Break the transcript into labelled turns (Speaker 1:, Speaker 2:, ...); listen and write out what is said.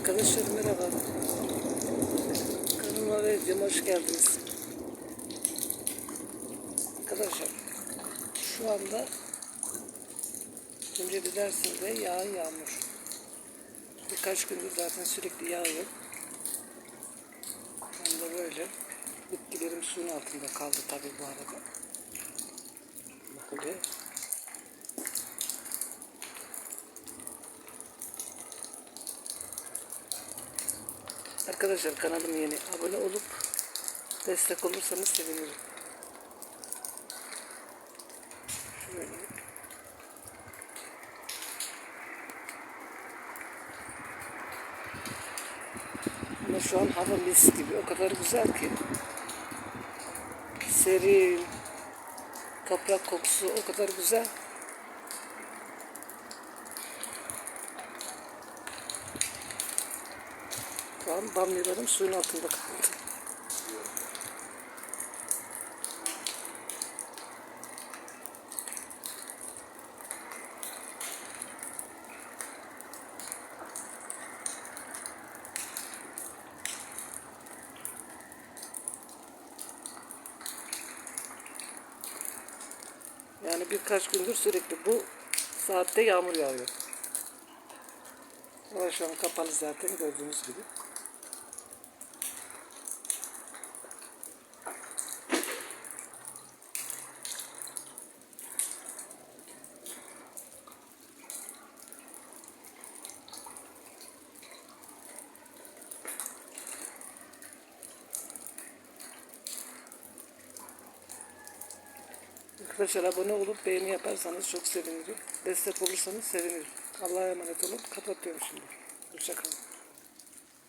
Speaker 1: Arkadaşlar merhaba. Kanalıma ve videoma hoş geldiniz. Arkadaşlar şu anda Tunceli Dersim'de yağan yağmur. Birkaç gündür zaten sürekli yağıyor. Hem de böyle. Bitkilerim suyun altında kaldı tabii bu arada. Böyle. Arkadaşlar kanalım yeni. Abone olup destek olursanız sevinirim. Şöyle. Ama şu an hava mis gibi. O kadar güzel ki. Serin. Toprak kokusu o kadar güzel. An bamyalarım suyun altında kaldı. Yani birkaç gündür sürekli bu saatte yağmur yağıyor. An kapalı zaten gördüğünüz gibi. Arkadaşlar abone olup beğeni yaparsanız çok sevinirim. Destek olursanız sevinirim. Allah'a emanet olun. Kapatıyorum şimdi. Hoşçakalın.